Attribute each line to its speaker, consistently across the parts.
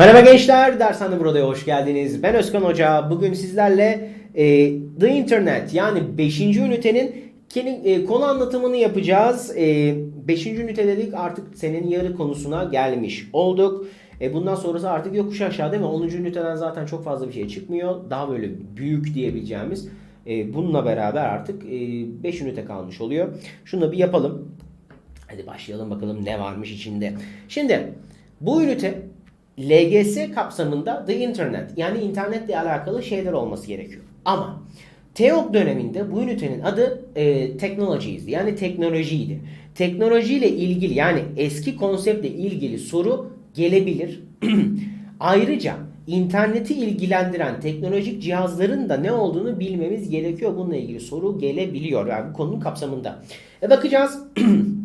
Speaker 1: Merhaba gençler, Dershane Burada'ya hoş geldiniz. Ben Özkan Hoca. Bugün sizlerle e, The Internet yani 5. ünitenin e, konu anlatımını yapacağız. 5. ünite dedik artık senin yarı konusuna gelmiş olduk. E, bundan sonrası artık yokuş aşağı değil mi? 10. üniteden zaten çok fazla bir şey çıkmıyor. Daha böyle büyük diyebileceğimiz. E, bununla beraber artık 5 ünite kalmış oluyor. Şunu da bir yapalım. Hadi başlayalım bakalım ne varmış içinde. Şimdi bu ünite LGS kapsamında The Internet yani internetle alakalı şeyler olması gerekiyor. Ama TEOK döneminde bu ünitenin adı e, Technologies yani teknolojiydi. Teknolojiyle ilgili yani eski konseptle ilgili soru gelebilir. Ayrıca interneti ilgilendiren teknolojik cihazların da ne olduğunu bilmemiz gerekiyor. Bununla ilgili soru gelebiliyor. Yani bu konunun kapsamında. E bakacağız.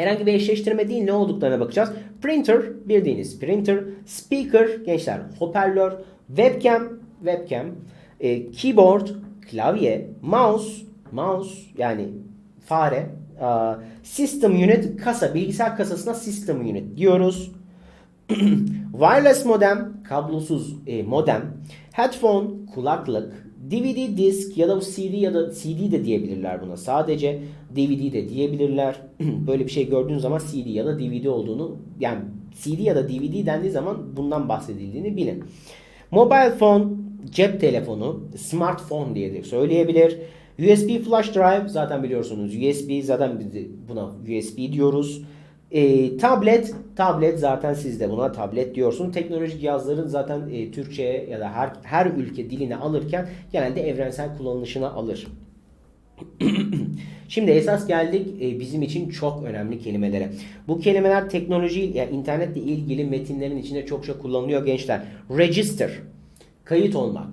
Speaker 1: Herhangi bir eşleştirme değil ne olduklarına bakacağız. Printer bildiğiniz printer, speaker gençler hoparlör, webcam, webcam, e, keyboard, klavye, mouse, mouse yani fare, e, system unit, kasa, bilgisayar kasasına system unit diyoruz. Wireless modem, kablosuz e, modem, headphone, kulaklık, DVD disk ya da CD ya da CD de diyebilirler buna. Sadece DVD de diyebilirler. Böyle bir şey gördüğün zaman CD ya da DVD olduğunu yani CD ya da DVD dendiği zaman bundan bahsedildiğini bilin. Mobile phone, cep telefonu, smartphone diye de söyleyebilir. USB flash drive zaten biliyorsunuz USB zaten buna USB diyoruz. E, tablet, tablet zaten siz de buna tablet diyorsun. Teknolojik cihazların zaten e, Türkçe ya da her her ülke diline alırken genelde evrensel kullanılışına alır. Şimdi esas geldik e, bizim için çok önemli kelimelere. Bu kelimeler teknoloji yani internetle ilgili metinlerin içinde çokça kullanılıyor gençler. Register, kayıt olmak.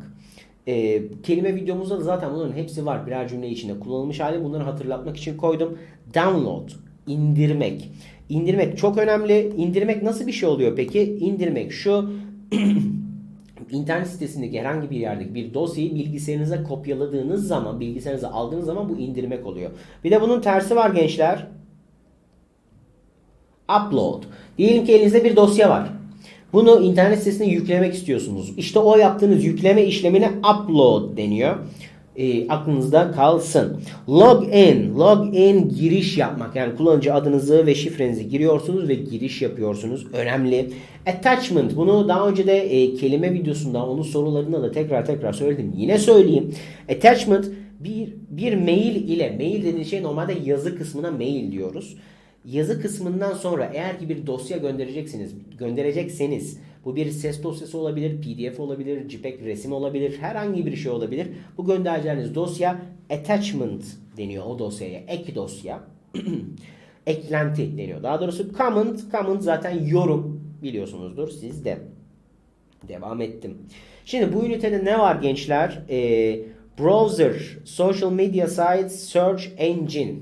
Speaker 1: E, kelime videomuzda da zaten bunların hepsi var. Birer cümle içinde kullanılmış hali. Bunları hatırlatmak için koydum. Download, indirmek. İndirmek çok önemli. İndirmek nasıl bir şey oluyor peki? İndirmek şu internet sitesindeki herhangi bir yerdeki bir dosyayı bilgisayarınıza kopyaladığınız zaman, bilgisayarınıza aldığınız zaman bu indirmek oluyor. Bir de bunun tersi var gençler. Upload. Diyelim ki elinizde bir dosya var. Bunu internet sitesine yüklemek istiyorsunuz. İşte o yaptığınız yükleme işlemine upload deniyor e, aklınızda kalsın. Login, login giriş yapmak. Yani kullanıcı adınızı ve şifrenizi giriyorsunuz ve giriş yapıyorsunuz. Önemli. Attachment. Bunu daha önce de e, kelime videosunda onun sorularında da tekrar tekrar söyledim. Yine söyleyeyim. Attachment bir, bir mail ile mail dediğiniz şey normalde yazı kısmına mail diyoruz. Yazı kısmından sonra eğer ki bir dosya göndereceksiniz, gönderecekseniz bu bir ses dosyası olabilir, PDF olabilir, JPEG resim olabilir, herhangi bir şey olabilir. Bu göndereceğiniz dosya attachment deniyor o dosyaya, ek dosya. Eklenti deniyor. Daha doğrusu comment, comment zaten yorum biliyorsunuzdur siz de. Devam ettim. Şimdi bu ünitede ne var gençler? Ee, browser, social media sites, search engine.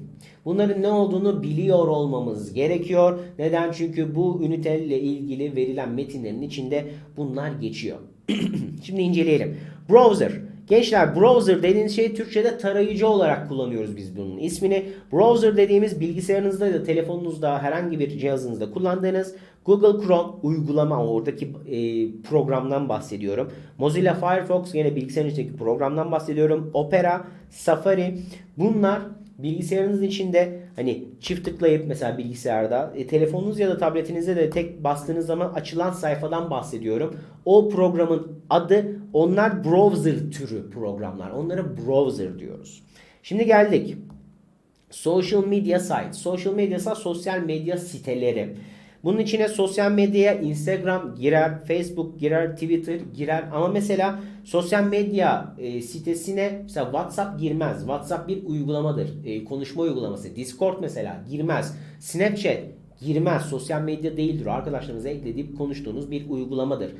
Speaker 1: Bunların ne olduğunu biliyor olmamız gerekiyor. Neden? Çünkü bu üniteyle ilgili verilen metinlerin içinde bunlar geçiyor. Şimdi inceleyelim. Browser. Gençler browser dediğiniz şey Türkçe'de tarayıcı olarak kullanıyoruz biz bunun ismini. Browser dediğimiz bilgisayarınızda ya da telefonunuzda herhangi bir cihazınızda kullandığınız Google Chrome uygulama oradaki e, programdan bahsediyorum. Mozilla Firefox yine bilgisayarın içindeki programdan bahsediyorum. Opera, Safari bunlar bilgisayarınızın içinde hani çift tıklayıp mesela bilgisayarda e, telefonunuz ya da tabletinizde de tek bastığınız zaman açılan sayfadan bahsediyorum. O programın adı onlar browser türü programlar. Onlara browser diyoruz. Şimdi geldik. Social media site. Social media ise sosyal medya siteleri. Bunun içine sosyal medyaya Instagram girer, Facebook girer, Twitter girer ama mesela sosyal medya e, sitesine mesela WhatsApp girmez. WhatsApp bir uygulamadır. E, konuşma uygulaması. Discord mesela girmez. Snapchat girmez. Sosyal medya değildir. Arkadaşlarınıza ekleyip konuştuğunuz bir uygulamadır.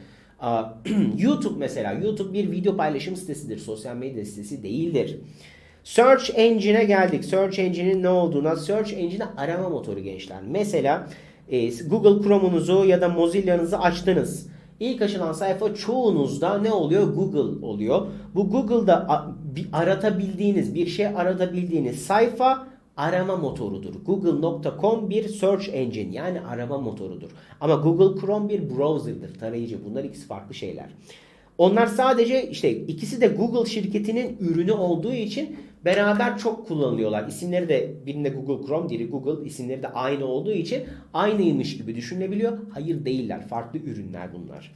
Speaker 1: YouTube mesela. YouTube bir video paylaşım sitesidir. Sosyal medya sitesi değildir. Search Engine'e geldik. Search Engine'in ne olduğuna. Search Engine arama motoru gençler. Mesela e, Google Chrome'unuzu ya da Mozilla'nızı açtınız. İlk açılan sayfa çoğunuzda ne oluyor? Google oluyor. Bu Google'da bir aratabildiğiniz, bir şey aratabildiğiniz sayfa arama motorudur. Google.com bir search engine yani arama motorudur. Ama Google Chrome bir browser'dır, tarayıcı. Bunlar ikisi farklı şeyler. Onlar sadece işte ikisi de Google şirketinin ürünü olduğu için beraber çok kullanılıyorlar. İsimleri de birinde Google Chrome, diğeri Google isimleri de aynı olduğu için aynıymış gibi düşünülebiliyor. Hayır değiller. Farklı ürünler bunlar.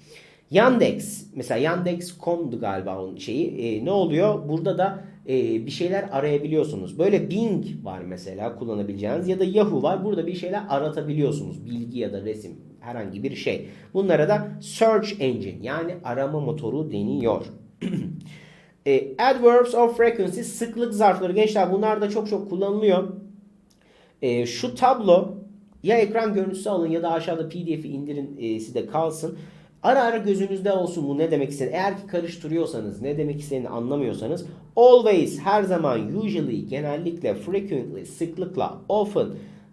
Speaker 1: Yandex mesela Yandex.com'du galiba onun şeyi. E, ne oluyor? Burada da e, bir şeyler arayabiliyorsunuz. Böyle Bing var mesela kullanabileceğiniz ya da Yahoo var. Burada bir şeyler aratabiliyorsunuz. Bilgi ya da resim herhangi bir şey. Bunlara da search engine yani arama motoru deniyor. e, adverbs of frequency sıklık zarfları gençler bunlar da çok çok kullanılıyor. E, şu tablo ya ekran görüntüsü alın ya da aşağıda pdf'i indirin e, size kalsın. Ara ara gözünüzde olsun bu ne demek istediğini. Eğer ki karıştırıyorsanız, ne demek istediğini anlamıyorsanız always, her zaman, usually, genellikle, frequently, sıklıkla, often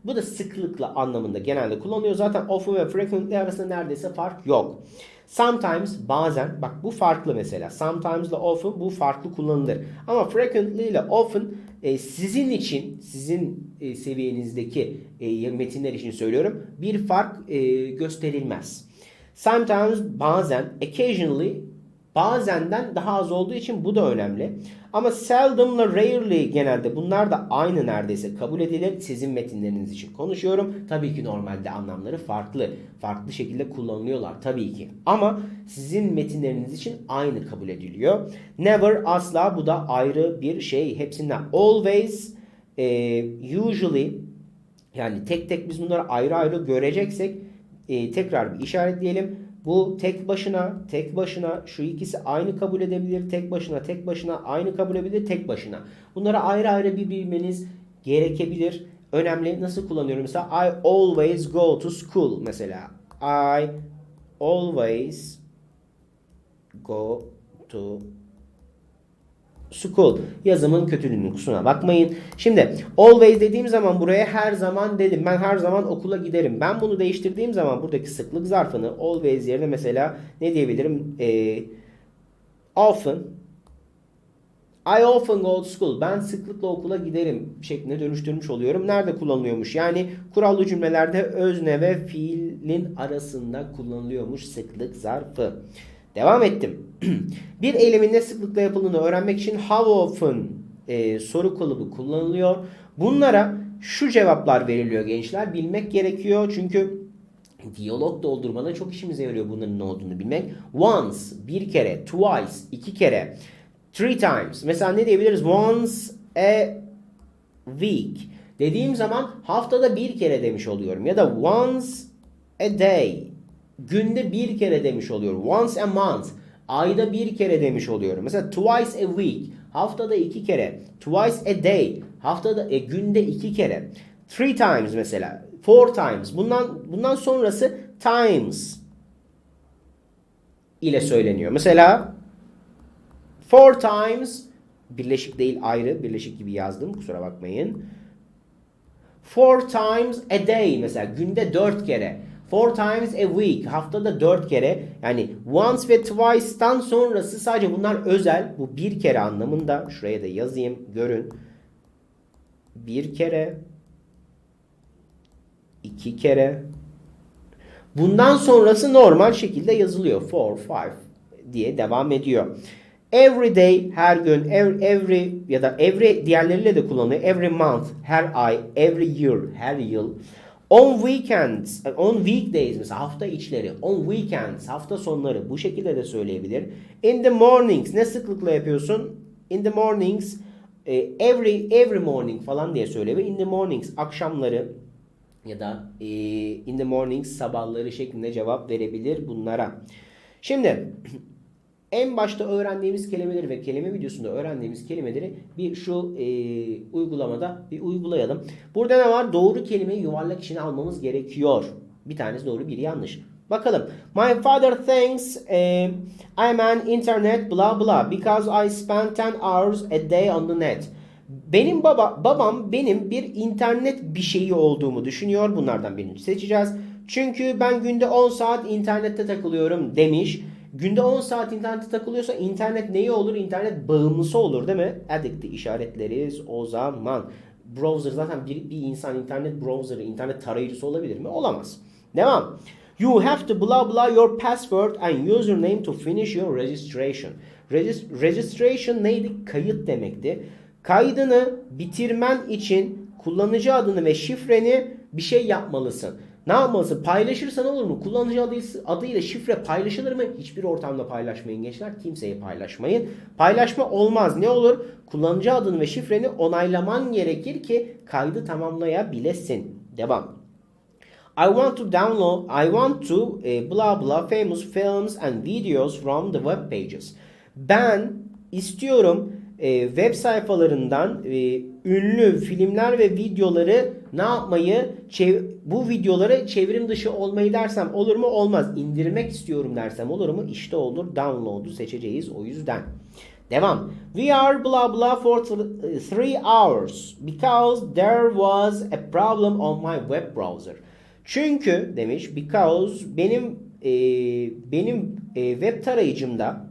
Speaker 1: bu da sıklıkla anlamında genelde kullanılıyor. Zaten often ve frequently arasında neredeyse fark yok. Sometimes bazen bak bu farklı mesela. Sometimes ile often bu farklı kullanılır. Ama frequently ile often e, sizin için sizin e, seviyenizdeki e, metinler için söylüyorum bir fark e, gösterilmez. Sometimes bazen, occasionally bazenden daha az olduğu için bu da önemli. Ama seldom'la rarely genelde bunlar da aynı neredeyse kabul edilir. Sizin metinleriniz için konuşuyorum. Tabii ki normalde anlamları farklı. Farklı şekilde kullanılıyorlar tabii ki. Ama sizin metinleriniz için aynı kabul ediliyor. Never asla bu da ayrı bir şey. Hepsinden always, e, usually yani tek tek biz bunları ayrı ayrı göreceksek e, tekrar bir işaretleyelim. Bu tek başına, tek başına şu ikisi aynı kabul edebilir. Tek başına, tek başına aynı kabul edebilir. Tek başına. Bunları ayrı ayrı bir bilmeniz gerekebilir. Önemli. Nasıl kullanıyorum? Mesela I always go to school mesela. I always go to school. Yazımın kötülüğünün kusuruna bakmayın. Şimdi always dediğim zaman buraya her zaman dedim. Ben her zaman okula giderim. Ben bunu değiştirdiğim zaman buradaki sıklık zarfını always yerine mesela ne diyebilirim? Ee, often I often go to school. Ben sıklıkla okula giderim şeklinde dönüştürmüş oluyorum. Nerede kullanılıyormuş? Yani kurallı cümlelerde özne ve fiilin arasında kullanılıyormuş sıklık zarfı. Devam ettim. bir eylemin ne sıklıkla yapıldığını öğrenmek için how often e, soru kalıbı kullanılıyor. Bunlara şu cevaplar veriliyor gençler. Bilmek gerekiyor çünkü diyalog doldurmada çok işimize yarıyor bunların ne olduğunu bilmek. Once, bir kere, twice, iki kere, three times. Mesela ne diyebiliriz? Once a week. Dediğim zaman haftada bir kere demiş oluyorum. Ya da once a day günde bir kere demiş oluyorum. Once a month. Ayda bir kere demiş oluyorum. Mesela twice a week. Haftada iki kere. Twice a day. Haftada e, günde iki kere. Three times mesela. Four times. Bundan bundan sonrası times ile söyleniyor. Mesela four times birleşik değil ayrı. Birleşik gibi yazdım. Kusura bakmayın. Four times a day mesela günde dört kere. Four times a week. Haftada dört kere. Yani once ve twice'tan sonrası sadece bunlar özel. Bu bir kere anlamında. Şuraya da yazayım. Görün. Bir kere. iki kere. Bundan sonrası normal şekilde yazılıyor. Four, five diye devam ediyor. Every day, her gün, every, every ya da every diğerleriyle de kullanılıyor. Every month, her ay, every year, her yıl. On weekends, on weekdays mesela hafta içleri, on weekends, hafta sonları bu şekilde de söyleyebilir. In the mornings ne sıklıkla yapıyorsun? In the mornings, e, every every morning falan diye söyleyebilir. In the mornings akşamları ya da e, in the mornings sabahları şeklinde cevap verebilir bunlara. Şimdi en başta öğrendiğimiz kelimeleri ve kelime videosunda öğrendiğimiz kelimeleri bir şu e, uygulamada bir uygulayalım. Burada ne var? Doğru kelimeyi yuvarlak içine almamız gerekiyor. Bir tanesi doğru, biri yanlış. Bakalım. My father thinks uh, I'm an internet blah blah because I spend 10 hours a day on the net. Benim baba babam benim bir internet bir şeyi olduğumu düşünüyor. Bunlardan birini seçeceğiz. Çünkü ben günde 10 saat internette takılıyorum demiş. Günde 10 saat internette takılıyorsa internet neyi olur? İnternet bağımlısı olur değil mi? Addict'i işaretleriz o zaman. browser zaten bir, bir insan internet browser'ı, internet tarayıcısı olabilir mi? Olamaz. Devam. You have to blah blah your password and username to finish your registration. Regis- registration neydi? Kayıt demekti. Kaydını bitirmen için kullanıcı adını ve şifreni bir şey yapmalısın. Ne yapmalısın? Paylaşırsan olur mu? Kullanıcı adı, adıyla şifre paylaşılır mı? Hiçbir ortamda paylaşmayın gençler. Kimseye paylaşmayın. Paylaşma olmaz. Ne olur? Kullanıcı adını ve şifreni onaylaman gerekir ki kaydı tamamlayabilesin. Devam. I want to download, I want to e, blah blah famous films and videos from the web pages. Ben istiyorum e, web sayfalarından e, ünlü filmler ve videoları ne yapmayı, bu videoları çevrim dışı olmayı dersem olur mu? Olmaz. İndirmek istiyorum dersem olur mu? İşte olur. Download'u seçeceğiz o yüzden. Devam. We are blah blah for th- three hours because there was a problem on my web browser. Çünkü demiş because benim e, benim e, web tarayıcımda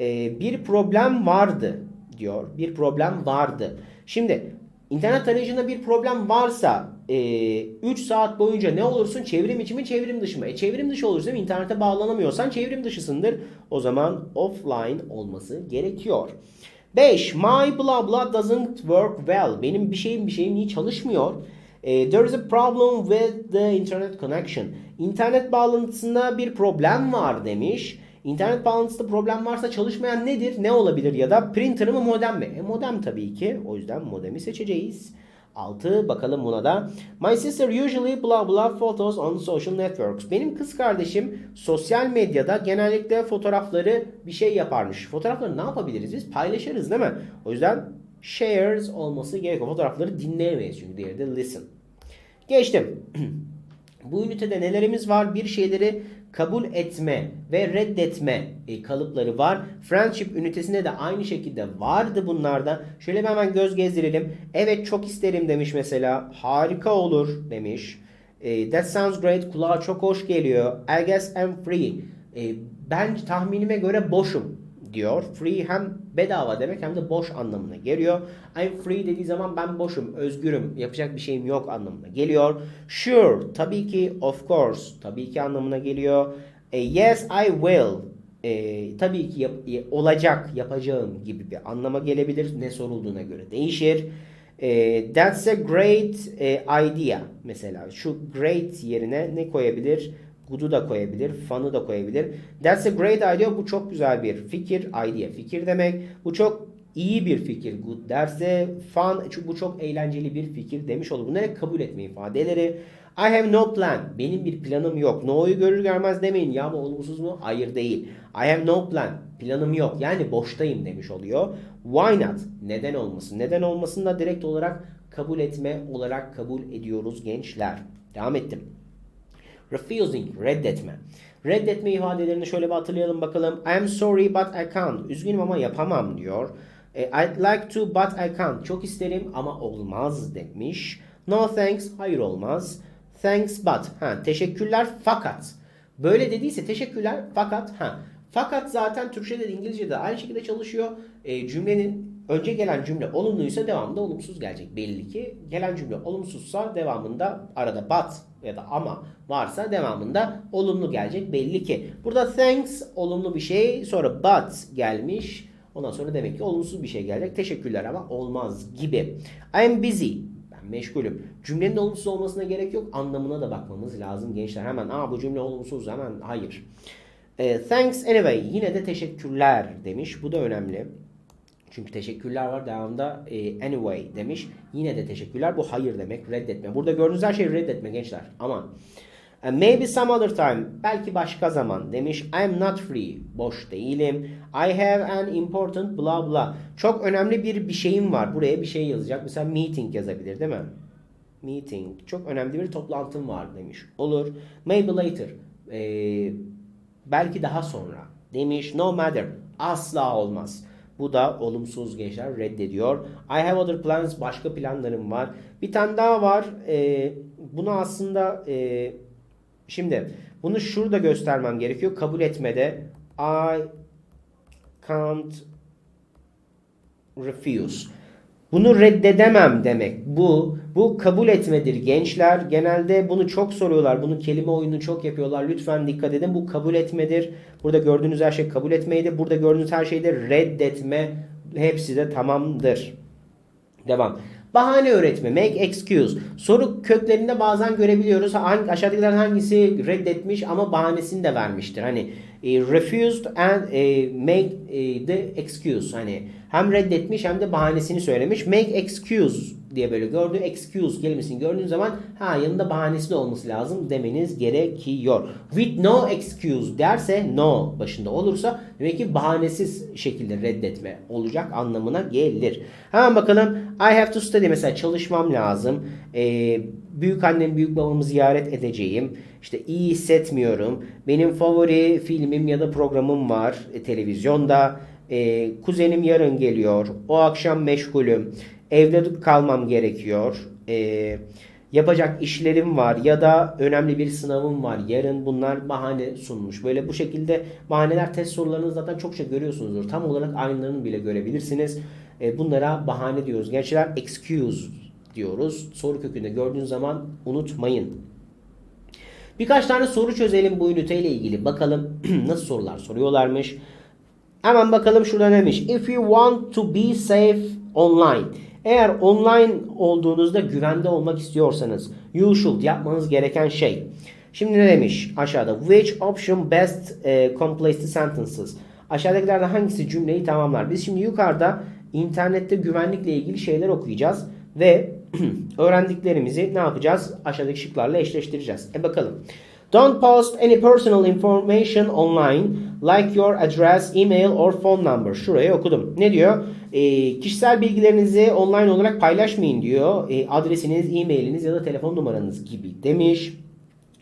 Speaker 1: e, bir problem vardı diyor. Bir problem vardı. Şimdi internet tarayıcında bir problem varsa e, 3 saat boyunca ne olursun? Çevrim içi mi çevrim dışı mı? E, çevrim dışı olursa internete bağlanamıyorsan çevrim dışısındır. O zaman offline olması gerekiyor. 5. My blah blah doesn't work well. Benim bir şeyim bir şeyim iyi çalışmıyor. E, there is a problem with the internet connection. İnternet bağlantısında bir problem var demiş. İnternet bağlantısında problem varsa çalışmayan nedir? Ne olabilir ya da printer mı modem mi? E, modem tabii ki. O yüzden modemi seçeceğiz. 6 bakalım buna da. My sister usually blah blah photos on social networks. Benim kız kardeşim sosyal medyada genellikle fotoğrafları bir şey yaparmış. Fotoğrafları ne yapabiliriz biz? Paylaşırız değil mi? O yüzden shares olması gerekiyor. Fotoğrafları dinleyemeyiz çünkü diğeri de listen. Geçtim. Bu ünitede nelerimiz var? Bir şeyleri kabul etme ve reddetme e, kalıpları var. Friendship ünitesinde de aynı şekilde vardı bunlarda. Şöyle bir hemen göz gezdirelim. Evet çok isterim demiş mesela. Harika olur demiş. E, that sounds great. Kulağa çok hoş geliyor. I guess I'm free. E, ben tahminime göre boşum diyor. Free hem bedava demek hem de boş anlamına geliyor. I'm free dediği zaman ben boşum, özgürüm, yapacak bir şeyim yok anlamına geliyor. Sure, tabii ki, of course, tabii ki anlamına geliyor. E, yes, I will, e, tabii ki yap- e, olacak, yapacağım gibi bir anlama gelebilir. Ne sorulduğuna göre değişir. E, that's a great e, idea mesela. Şu great yerine ne koyabilir? Good'u da koyabilir, fun'u da koyabilir. That's a great idea. Bu çok güzel bir fikir. Idea fikir demek. Bu çok iyi bir fikir. Good derse fun bu çok eğlenceli bir fikir demiş olur. Bunları kabul etme ifadeleri. I have no plan. Benim bir planım yok. No'yu görür görmez demeyin. Ya bu olumsuz mu? Hayır değil. I have no plan. Planım yok. Yani boştayım demiş oluyor. Why not? Neden olmasın? Neden olmasın da direkt olarak kabul etme olarak kabul ediyoruz gençler. Devam ettim. Refusing, reddetme. Reddetme ifadelerini şöyle bir hatırlayalım bakalım. I am sorry but I can't. Üzgünüm ama yapamam diyor. E, I'd like to but I can't. Çok isterim ama olmaz demiş. No thanks, hayır olmaz. Thanks but. Ha, teşekkürler fakat. Böyle dediyse teşekkürler fakat. Ha, fakat zaten Türkçe'de de İngilizce'de de aynı şekilde çalışıyor. E, cümlenin önce gelen cümle olumluysa devamında olumsuz gelecek. Belli ki gelen cümle olumsuzsa devamında arada but ya da ama varsa devamında olumlu gelecek belli ki. Burada thanks olumlu bir şey sonra but gelmiş. Ondan sonra demek ki olumsuz bir şey gelecek. Teşekkürler ama olmaz gibi. I am busy. Ben meşgulüm. Cümlenin olumsuz olmasına gerek yok. Anlamına da bakmamız lazım gençler. Hemen aa bu cümle olumsuz hemen hayır. E, thanks anyway. Yine de teşekkürler demiş. Bu da önemli. Çünkü teşekkürler var. Devamında e, anyway demiş. Yine de teşekkürler. Bu hayır demek. Reddetme. Burada gördüğünüz her şey reddetme gençler. Aman. E, maybe some other time. Belki başka zaman demiş. I'm not free. Boş değilim. I have an important blah blah. Çok önemli bir bir şeyim var. Buraya bir şey yazacak. Mesela meeting yazabilir değil mi? Meeting. Çok önemli bir toplantım var demiş. Olur. Maybe later. E, belki daha sonra demiş. No matter. Asla olmaz. Bu da olumsuz gençler reddediyor. I have other plans. Başka planlarım var. Bir tane daha var. Ee, bunu aslında e, şimdi bunu şurada göstermem gerekiyor. Kabul etmede I can't refuse. Bunu reddedemem demek. Bu bu kabul etmedir gençler. Genelde bunu çok soruyorlar. Bunu kelime oyunu çok yapıyorlar. Lütfen dikkat edin. Bu kabul etmedir. Burada gördüğünüz her şey kabul etmeydi. Burada gördüğünüz her şey de reddetme. Hepsi de tamamdır. Devam. Bahane öğretme. Make excuse. Soru köklerinde bazen görebiliyoruz. Hangi, aşağıdakilerden hangisi reddetmiş ama bahanesini de vermiştir. Hani e, refused and e, make e, the excuse. Hani hem reddetmiş hem de bahanesini söylemiş. Make excuse diye böyle gördüğü excuse kelimesini gördüğün zaman ha yanında bahanesi de olması lazım demeniz gerekiyor. With no excuse derse no başında olursa demek ki bahanesiz şekilde reddetme olacak anlamına gelir. Hemen bakalım I have to study mesela çalışmam lazım. Ee, büyük annem büyük babamı ziyaret edeceğim. İşte iyi hissetmiyorum. Benim favori filmim ya da programım var e, televizyonda. E, kuzenim yarın geliyor. O akşam meşgulüm. Evde kalmam gerekiyor. E, yapacak işlerim var ya da önemli bir sınavım var. Yarın bunlar bahane sunmuş. Böyle bu şekilde bahaneler test sorularını zaten çokça görüyorsunuzdur. Tam olarak aynılarını bile görebilirsiniz. E, bunlara bahane diyoruz. Gençler excuse diyoruz. Soru kökünde gördüğünüz zaman unutmayın. Birkaç tane soru çözelim bu üniteyle ilgili. Bakalım nasıl sorular soruyorlarmış. Hemen bakalım şurada neymiş. If you want to be safe online. Eğer online olduğunuzda güvende olmak istiyorsanız you should yapmanız gereken şey. Şimdi ne demiş aşağıda? Which option best uh, completes the sentences? Aşağıdakilerden hangisi cümleyi tamamlar? Biz şimdi yukarıda internette güvenlikle ilgili şeyler okuyacağız ve öğrendiklerimizi ne yapacağız? Aşağıdaki şıklarla eşleştireceğiz. E bakalım. Don't post any personal information online like your address, email or phone number. Şurayı okudum. Ne diyor? E, kişisel bilgilerinizi online olarak paylaşmayın diyor. E, adresiniz, e-mailiniz ya da telefon numaranız gibi demiş.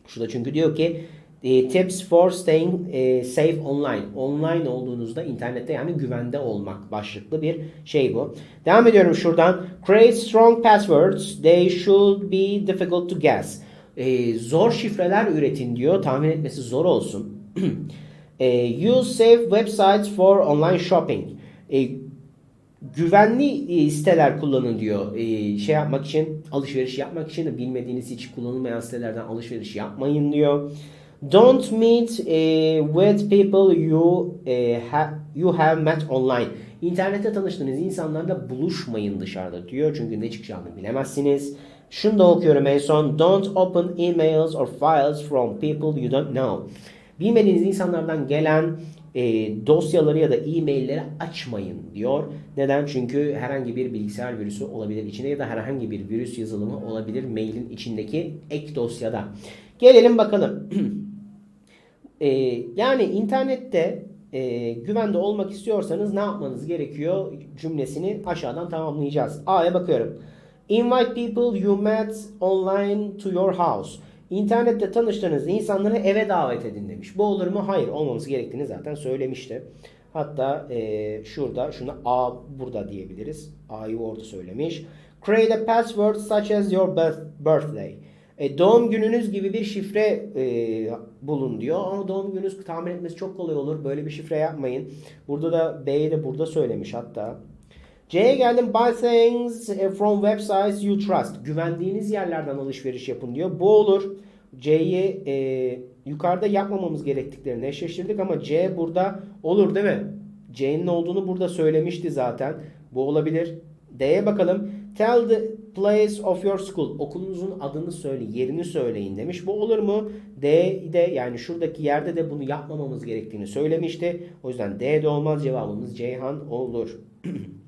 Speaker 1: Şurada çünkü diyor ki e, tips for staying e, safe online. Online olduğunuzda internette yani güvende olmak başlıklı bir şey bu. Devam ediyorum şuradan. Create strong passwords. They should be difficult to guess. E, zor şifreler üretin diyor. Tahmin etmesi zor olsun. e, use safe websites for online shopping. E, güvenli e, siteler kullanın diyor. E, şey yapmak için, alışveriş yapmak için de bilmediğiniz hiç kullanılmayan sitelerden alışveriş yapmayın diyor. Don't meet uh, with people you uh, ha you have met online. İnternette tanıştığınız insanlarla buluşmayın dışarıda diyor. Çünkü ne çıkacağını bilemezsiniz. Şunu da okuyorum en son. Don't open emails or files from people you don't know. Bilmediğiniz insanlardan gelen e, dosyaları ya da e-mailleri açmayın diyor. Neden? Çünkü herhangi bir bilgisayar virüsü olabilir içinde ya da herhangi bir virüs yazılımı olabilir mailin içindeki ek dosyada. Gelelim bakalım. e, yani internette e, güvende olmak istiyorsanız ne yapmanız gerekiyor cümlesini aşağıdan tamamlayacağız. A'ya bakıyorum. Invite people you met online to your house. İnternette tanıştığınız insanları eve davet edin demiş. Bu olur mu? Hayır olmaması gerektiğini zaten söylemişti. Hatta e, şurada şunu A burada diyebiliriz. A'yı orada söylemiş. Create a password such as your birthday. E, doğum gününüz gibi bir şifre e, bulun diyor. Ama doğum gününüz tahmin etmesi çok kolay olur. Böyle bir şifre yapmayın. Burada da B'yi de burada söylemiş hatta. C'ye geldim. Buy things from websites you trust. Güvendiğiniz yerlerden alışveriş yapın diyor. Bu olur. C'yi e, yukarıda yapmamamız gerektiklerini eşleştirdik ama C burada olur değil mi? C'nin olduğunu burada söylemişti zaten. Bu olabilir. D'ye bakalım. Tell the place of your school. Okulunuzun adını söyle, yerini söyleyin demiş. Bu olur mu? D'de yani şuradaki yerde de bunu yapmamamız gerektiğini söylemişti. O yüzden D'de olmaz cevabımız Ceyhan olur.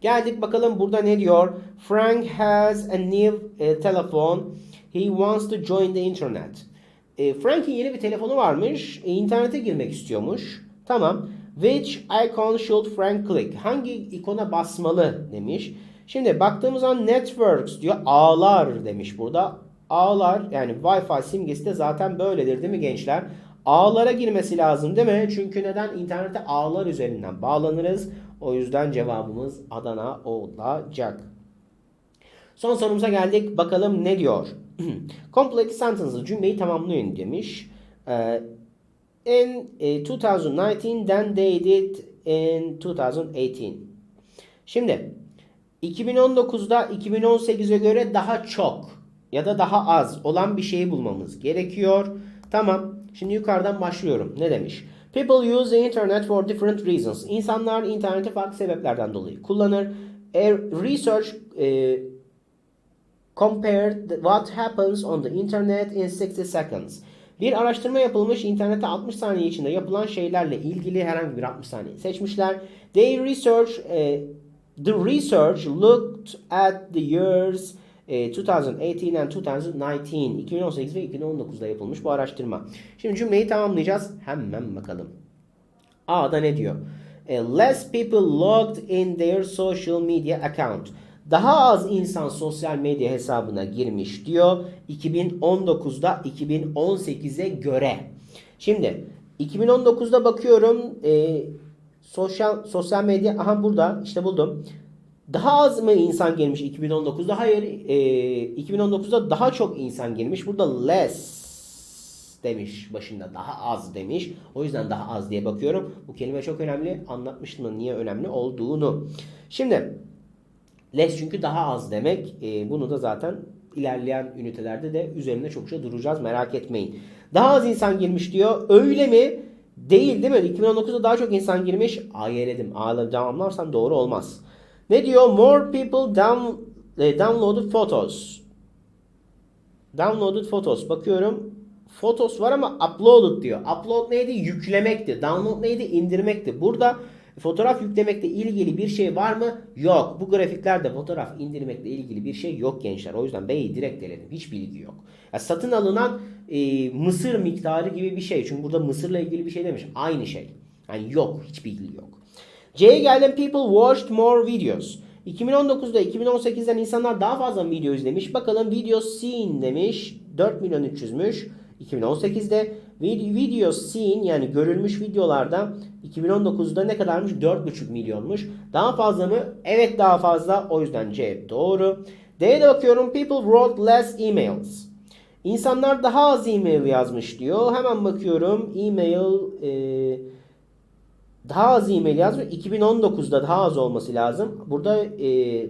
Speaker 1: Geldik bakalım burada ne diyor? Frank has a new uh, telephone. He wants to join the internet. E, Frank'in yeni bir telefonu varmış. E, internete girmek istiyormuş. Tamam. Which icon should Frank click? Hangi ikona basmalı demiş. Şimdi baktığımız zaman networks diyor. Ağlar demiş burada. Ağlar yani Wi-Fi simgesi de zaten böyledir değil mi gençler? Ağlara girmesi lazım değil mi? Çünkü neden? İnternete ağlar üzerinden bağlanırız. O yüzden cevabımız Adana olacak. Son sorumuza geldik. Bakalım ne diyor? Complete sentences cümleyi tamamlayın demiş. İn uh, 2019 then they did in 2018. Şimdi 2019'da 2018'e göre daha çok ya da daha az olan bir şeyi bulmamız gerekiyor. Tamam. Şimdi yukarıdan başlıyorum. Ne demiş? People use the internet for different reasons. İnsanlar interneti farklı sebeplerden dolayı kullanır. A research e, compared what happens on the internet in 60 seconds. Bir araştırma yapılmış internette 60 saniye içinde yapılan şeylerle ilgili herhangi bir 60 saniye seçmişler. They research eh, the research looked at the years eh, 2018 and 2019 2018 ve 2019'da yapılmış bu araştırma. Şimdi cümleyi tamamlayacağız. Hemen bakalım. A'da ne diyor? Eh, Less people logged in their social media account. Daha az insan sosyal medya hesabına girmiş diyor 2019'da 2018'e göre. Şimdi 2019'da bakıyorum e, sosyal sosyal medya aha burada işte buldum. Daha az mı insan girmiş 2019'da? Hayır. E, 2019'da daha çok insan girmiş. Burada less demiş başında daha az demiş. O yüzden daha az diye bakıyorum. Bu kelime çok önemli. Anlatmıştım niye önemli olduğunu. Şimdi less çünkü daha az demek. E, bunu da zaten ilerleyen ünitelerde de üzerinde çokça duracağız. Merak etmeyin. Daha az insan girmiş diyor. Öyle mi? Değil değil mi? 2019'da daha çok insan girmiş. A'yı eledim. A'la devamlarsam doğru olmaz. Ne diyor? More people down, e, downloaded photos. Downloaded photos. Bakıyorum. Photos var ama uploaded diyor. Upload neydi? Yüklemekti. Download neydi? İndirmekti. Burada fotoğraf yüklemekle ilgili bir şey var mı? Yok. Bu grafiklerde fotoğraf indirmekle ilgili bir şey yok gençler. O yüzden B'yi direkt eledim. Hiç bilgi yok. Ya satın alınan e, mısır miktarı gibi bir şey. Çünkü burada mısırla ilgili bir şey demiş. Aynı şey. Yani yok. Hiç bilgi yok. C'ye geldim. People watched more videos. 2019'da 2018'den insanlar daha fazla video izlemiş. Bakalım video seen demiş. 4 milyon 300'müş. 2018'de Vid- video seen yani görülmüş videolarda 2019'da ne kadarmış? 4,5 milyonmuş. Daha fazla mı? Evet daha fazla. O yüzden C doğru. D'ye de bakıyorum. People wrote less emails. İnsanlar daha az e-mail yazmış diyor. Hemen bakıyorum. E-mail e, daha az e-mail yazmış. 2019'da daha az olması lazım. Burada e,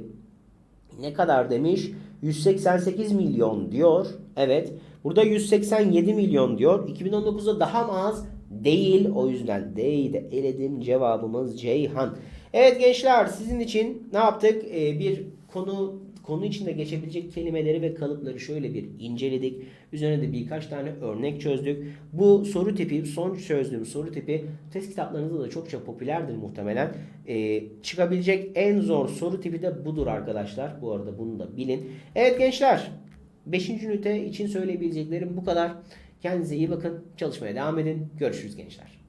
Speaker 1: ne kadar demiş? 188 milyon diyor. Evet. Burada 187 milyon diyor. 2019'da daha az? Değil. O yüzden D'yi de eledim. Cevabımız Ceyhan. Evet gençler sizin için ne yaptık? Ee, bir konu konu içinde geçebilecek kelimeleri ve kalıpları şöyle bir inceledik. Üzerine de birkaç tane örnek çözdük. Bu soru tipi, son çözdüğüm soru tipi test kitaplarınızda da çokça popülerdir muhtemelen. Ee, çıkabilecek en zor soru tipi de budur arkadaşlar. Bu arada bunu da bilin. Evet gençler 5. ünite için söyleyebileceklerim bu kadar. Kendinize iyi bakın. Çalışmaya devam edin. Görüşürüz gençler.